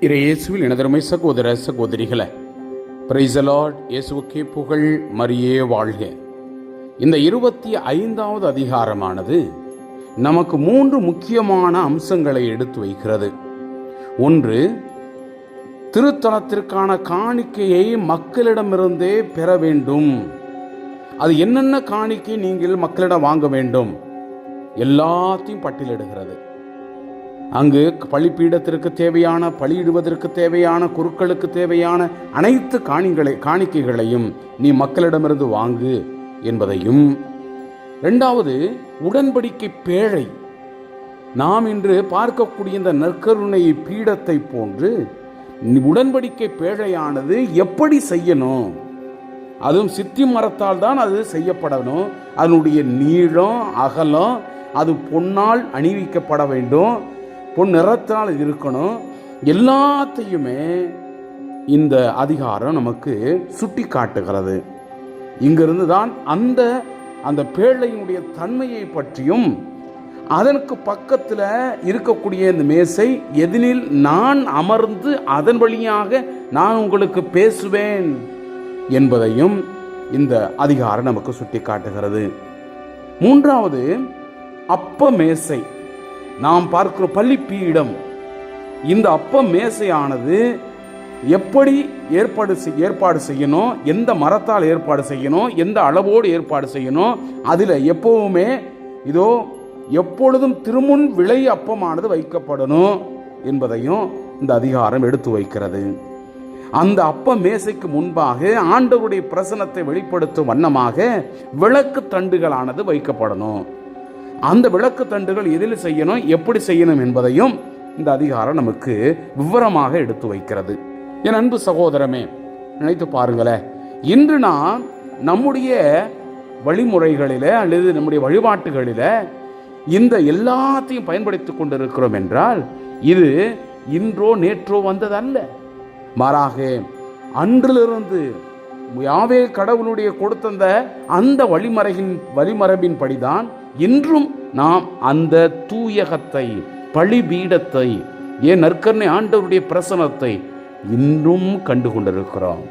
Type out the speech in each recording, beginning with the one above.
இறையேசுவில் எனதருமை சகோதர சகோதரிகளை பிரைசலாட் இயேசுக்கே புகழ் மரியே வாழ்க. இந்த இருபத்தி ஐந்தாவது அதிகாரமானது நமக்கு மூன்று முக்கியமான அம்சங்களை எடுத்து வைக்கிறது. ஒன்று திருத்தலத்திற்கான காணிக்கையை மக்களிடமிருந்தே பெற வேண்டும். அது என்னென்ன காணிக்கை நீங்கள் மக்களிடம் வாங்க வேண்டும்? எல்லாத்தையும் பட்டியலிடுகிறது. அங்கு பழிப்பீடத்திற்கு தேவையான பலியிடுவதற்கு தேவையான குருக்களுக்கு தேவையான அனைத்து காணிகளை காணிக்கைகளையும் நீ மக்களிடமிருந்து வாங்கு என்பதையும். இரண்டாவது உடன்படிக்கை பேழை. நாம் இன்று பார்க்கக்கூடிய இந்த நற்கருணை பீடத்தை போன்று உடன்படிக்கை பேழையானது எப்படி செய்யணும்? அதுவும் சித்தி மரத்தால் தான் அது செய்யப்படணும். அதனுடைய நீளம் அகலம் அது பொன்னால் அணிவிக்கப்பட வேண்டும். பொன் நிறத்தினால் இருக்கணும். எல்லாத்தையுமே இந்த அதிகாரம் நமக்கு சுட்டி காட்டுகிறது. இங்கிருந்து தான் அந்த அந்த பேழையினுடைய தன்மையை பற்றியும் அதற்கு பக்கத்தில் இருக்கக்கூடிய இந்த மேசை எதினில் நான் அமர்ந்து அதன் வழியாக நான் உங்களுக்கு பேசுவேன் என்பதையும் இந்த அதிகாரம் நமக்கு சுட்டி காட்டுகிறது. மூன்றாவது அப்ப மேசை. நாம் பார்க்கிற பள்ளிப்பீடம். இந்த அப்ப மேசையானது எப்படி ஏற்பாடு செய் ஏற்பாடு செய்யணும்? எந்த மரத்தால் ஏற்பாடு செய்யணும்? எந்த அளவோடு ஏற்பாடு செய்யணும்? அதில் எப்பவுமே இதோ எப்பொழுதும் திருமுன் விளை அப்பமானது வைக்கப்படணும் என்பதையும் இந்த அதிகாரம் எடுத்து வைக்கிறது. அந்த அப்ப மேசைக்கு முன்பாக ஆண்டவருடைய பிரசனத்தை வெளிப்படுத்தும் வண்ணமாக விளக்கு தண்டுகளானது வைக்கப்படணும். அந்த விளக்கு தண்டுகள் எதில் செய்யணும் எப்படி செய்யணும் என்பதையும் இந்த அதிகாரம் நமக்கு விவரமாக எடுத்து வைக்கிறது. என் அன்பு சகோதரமே நினைத்து பாருங்களேன். இன்று நாம் நம்முடைய வழிமுறைகளில அல்லது நம்முடைய வழிபாட்டுகளில இந்த எல்லாத்தையும் பயன்படுத்தி கொண்டிருக்கிறோம் என்றால் இது இன்றோ நேற்றோ வந்ததல்ல. மாறாக அன்றிலிருந்து யாவே கடவுளுடைய கொடுத்தந்த அந்த வழிமறையின் வழிமரபின்படிதான் இன்றும் நாம் அந்த தூயகத்தை பழிபீடத்தை ஏன் நற்கர்ணை ஆண்டவருடைய பிரசனத்தை இன்றும் கண்டு கொண்டிருக்கிறோம்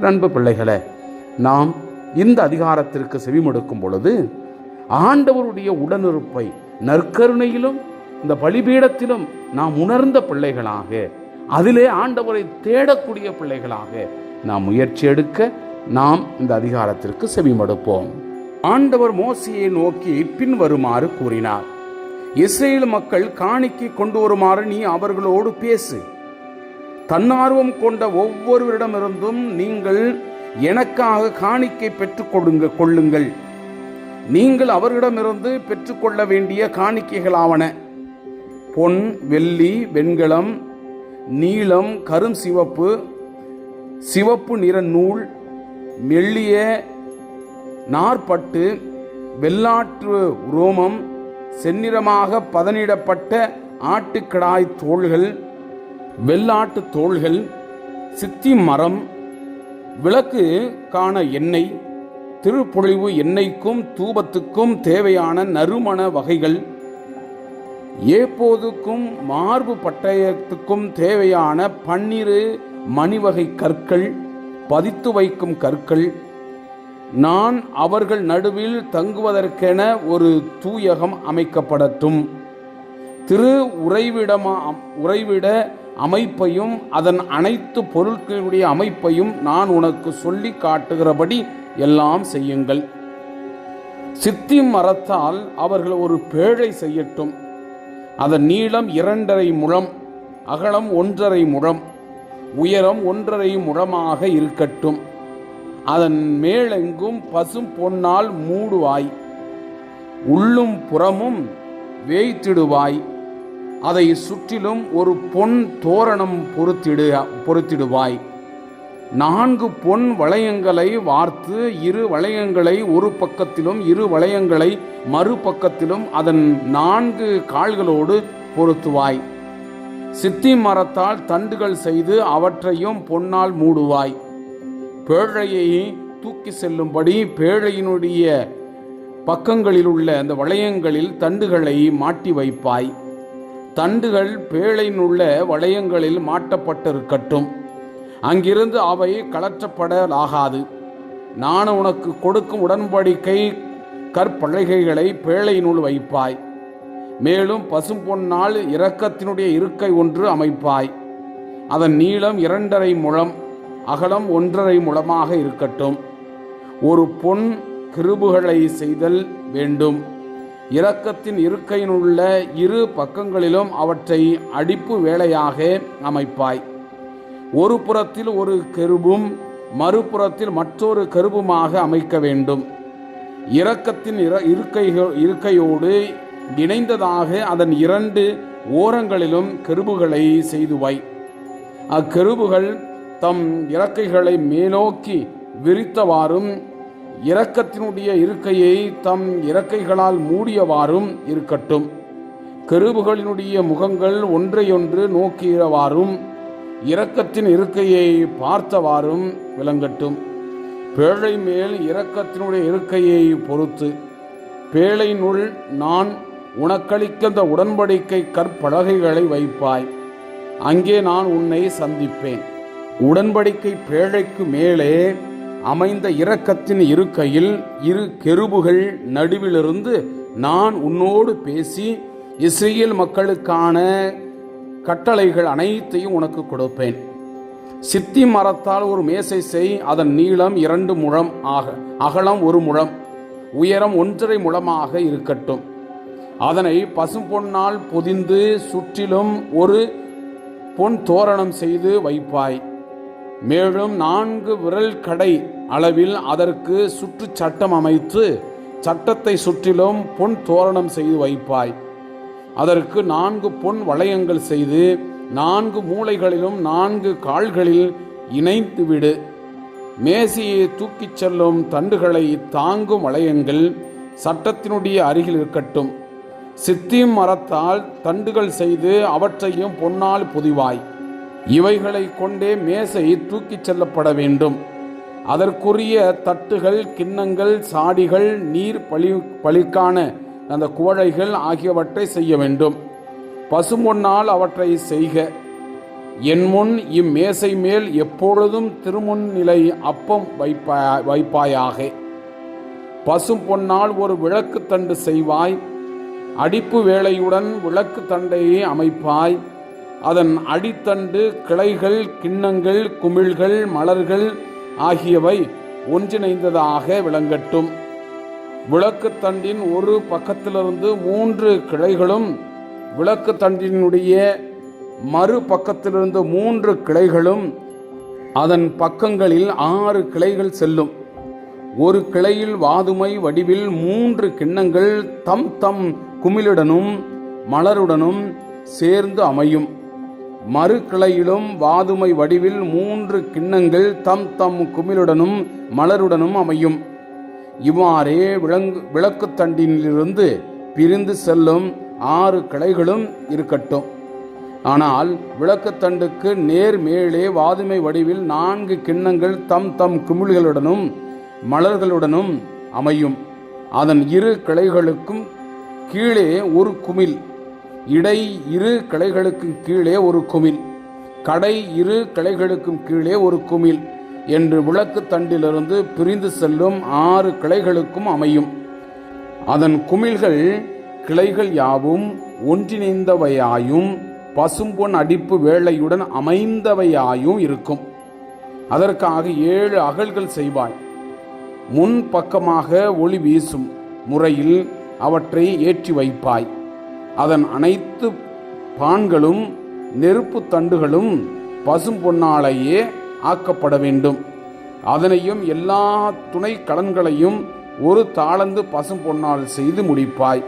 அன்பு பிள்ளைகளே நாம் இந்த அதிகாரத்திற்கு செவிமடுக்கும் பொழுது ஆண்டவருடைய உடனிருப்பை நற்கருணையிலும் இந்த பலிபீடத்திலும் நாம் உணர்ந்த பிள்ளைகளாக அதிலே ஆண்டவரை தேடக்கூடிய பிள்ளைகளாக நாம் முயற்சி எடுக்க நாம் இந்த அதிகாரத்திற்கு செவிமடுப்போம். ஆண்டவர் மோசியை நோக்கி பின்வருமாறு கூறினார். இஸ்ரேல் மக்கள் காணிக்கை கொண்டு வருமாறு நீ அவர்களோடு பேசு. தன்னார்வம் கொண்ட ஒவ்வொருவரிடமிருந்தும் நீங்கள் எனக்காக காணிக்கை பெற்றுக் கொடுங்க கொள்ளுங்கள். நீங்கள் அவர்களிடமிருந்து பெற்றுக்கொள்ள வேண்டிய காணிக்கைகளாவன. பொன் வெள்ளி வெண்கலம் நீலம் கரும் சிவப்பு சிவப்பு நிற நூல் மெல்லிய நாற்பட்டு வெள்ளாற்று ரோமம் செந்நிறமாக பதனிடப்பட்ட ஆட்டுக்கடாய் தோள்கள் வெள்ளாட்டு தோள்கள் சித்தி மரம் விளக்கு காண எண்ணெய் திருப்பொழிவு எண்ணெய்க்கும் தூபத்துக்கும் தேவையான நறுமண வகைகள் ஏப்போதுக்கும் மார்பு பட்டயத்துக்கும் தேவையான பன்னிரு மணிவகை கற்கள் பதித்து வைக்கும் கற்கள் நான் அவர்கள் நடுவில் தங்குவதற்கென ஒரு தூயகம் அமைக்கப்படட்டும். திரு உறைவிடமா உறைவிட அமைப்பையும் அதன் அனைத்து பொருட்களுடைய அமைப்பையும் நான் உனக்கு சொல்லி காட்டுகிறபடி எல்லாம் செய்யுங்கள். சித்தி மரத்தால் அவர்கள் ஒரு பேழை செய்யட்டும். அதன் நீளம் இரண்டரை முழம் அகலம் ஒன்றரை முழம் உயரம் ஒன்றரை முழமாக இருக்கட்டும். அதன் மேலெங்கும் பசும் பொன்னால் மூடுவாய். உள்ளும் புறமும் வேய்த்திடுவாய். அதை சுற்றிலும் ஒரு பொன் தோரணம் பொருத்திடு பொருத்திடுவாய். நான்கு பொன் வளையங்களை வார்த்து இரு வளையங்களை ஒரு பக்கத்திலும் இரு வளையங்களை மறுபக்கத்திலும் அதன் நான்கு கால்களோடு பொருத்துவாய். சித்தி மரத்தால் தண்டுகள் செய்து அவற்றையும் பொன்னால் மூடுவாய். பேழையை தூக்கி செல்லும்படி பேழையினுடைய பக்கங்களில் உள்ள அந்த வளையங்களில் தண்டுகளை மாட்டி வைப்பாய். தண்டுகள் பேழையினுள்ள வளையங்களில் மாட்டப்பட்டிருக்கட்டும். அங்கிருந்து அவை கலற்றப்படலாகாது நான் உனக்கு கொடுக்கும் உடன்படிக்கை கற்பலகைகளை பேழையினுள் வைப்பாய். மேலும் பசும் பொன்னால் இரக்கத்தினுடைய இருக்கை ஒன்று அமைப்பாய். அதன் நீளம் இரண்டரை முழம். அகலம் ஒன்றரை முழமாக இருக்கட்டும். ஒரு பொன் கிருபுகளை செய்தல் வேண்டும். இரக்கத்தின் இருக்கையினுள்ள இரு பக்கங்களிலும் அவற்றை அடிப்பு வேலையாக அமைப்பாய். ஒரு புறத்தில் ஒரு கெருபும் மறுபுறத்தில் மற்றொரு கருபுமாக அமைக்க வேண்டும். இரக்கத்தின் இர இருக்கைகள் இருக்கையோடு இணைந்ததாக அதன் இரண்டு ஓரங்களிலும் கெருபுகளை செய்துவாய். அக்கெருபுகள் தம் இறக்கைகளை மேலோக்கி விரித்தவாறும் இரக்கத்தினுடைய இருக்கையை தம் இறக்கைகளால் மூடியவாறும் இருக்கட்டும். கருவுகளினுடைய முகங்கள் ஒன்றையொன்று நோக்கியவாறும் இரக்கத்தின் இருக்கையை பார்த்தவாறும் விளங்கட்டும். பேழை மேல் இரக்கத்தினுடைய இருக்கையை பொறுத்து பேழையினுள் நான் உனக்களிக்கின்ற உடன்படிக்கை கற்பலகைகளை வைப்பாய். அங்கே நான் உன்னை சந்திப்பேன். உடன்படிக்கை பேழைக்கு மேலே அமைந்த இரக்கத்தின் இருக்கையில் இரு கெருபுகள் நடுவிலிருந்து நான் உன்னோடு பேசி இஸ்ரேல் மக்களுக்கான கட்டளைகள் அனைத்தையும் உனக்கு கொடுப்பேன். சித்தி மரத்தால் ஒரு மேசை செய் அதன் நீளம் இரண்டு முழம் ஆக அகலம் ஒரு முழம் உயரம் ஒன்றரை முழமாக இருக்கட்டும். அதனை பசும்பொன்னால் பொதிந்து சுற்றிலும் ஒரு பொன் தோரணம் செய்து வைப்பாய். மேலும் நான்கு விரல் கடை அளவில் அதற்கு சுற்று சட்டம் அமைத்து சட்டத்தை சுற்றிலும் பொன் தோரணம் செய்து வைப்பாய். அதற்கு நான்கு பொன் வளையங்கள் செய்து நான்கு மூளைகளிலும் நான்கு கால்களில் இணைத்து விடு. மேசியை தூக்கிச் செல்லும் தண்டுகளை தாங்கும் வளையங்கள் சட்டத்தினுடைய அருகில் இருக்கட்டும். சித்தியும் மரத்தால் தண்டுகள் செய்து அவற்றையும் பொன்னால் புதிவாய். இவைகளை கொண்டே மேசை தூக்கிச் செல்லப்பட வேண்டும். அதற்குரிய தட்டுகள் கிண்ணங்கள் சாடிகள் நீர் பழி பழிக்கான அந்த குவழைகள் ஆகியவற்றை செய்ய வேண்டும். பசுமொன்னால் அவற்றை செய்க. என் முன் இம்மேசை மேல் எப்பொழுதும் திருமுன் நிலை அப்பம் வைப்பா வைப்பாயாக. பசும் பொன்னால் ஒரு விளக்கு தண்டு செய்வாய். அடிப்பு வேலையுடன் விளக்கு தண்டையை அமைப்பாய். அதன் அடித்தண்டு கிளைகள் கிண்ணங்கள் குமிழ்கள் மலர்கள் ஆகியவை ஒன்றிணைந்ததாக விளங்கட்டும். விளக்குத்தண்டின் ஒரு பக்கத்திலிருந்து மூன்று கிளைகளும் விளக்குத்தண்டினுடைய மறுபக்கத்திலிருந்து மறு பக்கத்திலிருந்து மூன்று கிளைகளும் அதன் பக்கங்களில் ஆறு கிளைகள் செல்லும். ஒரு கிளையில் வாதுமை வடிவில் மூன்று கிண்ணங்கள் தம் தம் குமிழுடனும் மலருடனும் சேர்ந்து அமையும். மறுக்கிளையிலும் வாதுமை வடிவில் மூன்று கிண்ணங்கள் தம் தம் குமிழுடனும் மலருடனும் அமையும். இவ்வாறே விளங்கு விளக்குத்தண்டினிலிருந்து பிரிந்து செல்லும் ஆறு கிளைகளும் இருக்கட்டும். ஆனால் விளக்குத்தண்டுக்கு நேர் மேலே வாதுமை வடிவில் நான்கு கிண்ணங்கள் தம் தம் குமிழ்களுடனும் மலர்களுடனும் அமையும். அதன் இரு கிளைகளுக்கும் கீழே ஒரு குமிழ். இடை இரு கிளைகளுக்கும் கீழே ஒரு குமிழ் கடை இரு கிளைகளுக்கும் கீழே ஒரு குமிழ் என்று விளக்கு தண்டிலிருந்து பிரிந்து செல்லும் ஆறு கிளைகளுக்கும் அமையும். அதன் குமிழ்கள் கிளைகள் யாவும் ஒன்றிணைந்தவையாயும் பசும்பொன் அடிப்பு வேளையுடன் அமைந்தவையாயும் இருக்கும். அதற்காக ஏழு அகல்கள் செய்வாய். முன் பக்கமாக ஒளி வீசும் முறையில் அவற்றை ஏற்றி வைப்பாய். அதன் அனைத்து பான்களும் நெருப்பு தண்டுகளும் பசும் பொன்னாலேயே ஆக்கப்பட வேண்டும். அதனையும் எல்லா துணை கடன்களையும் ஒரு தாளந்து பசும் பொன்னால் செய்து முடிப்பாய்.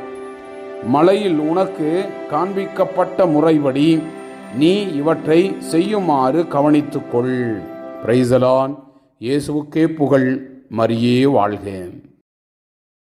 மலையில் உனக்கு காண்பிக்கப்பட்ட முறைப்படி நீ இவற்றை செய்யுமாறு கவனித்துக்கொள். பிரைசலான் இயேசுவுக்கே புகழ். மரியே வாழ்க.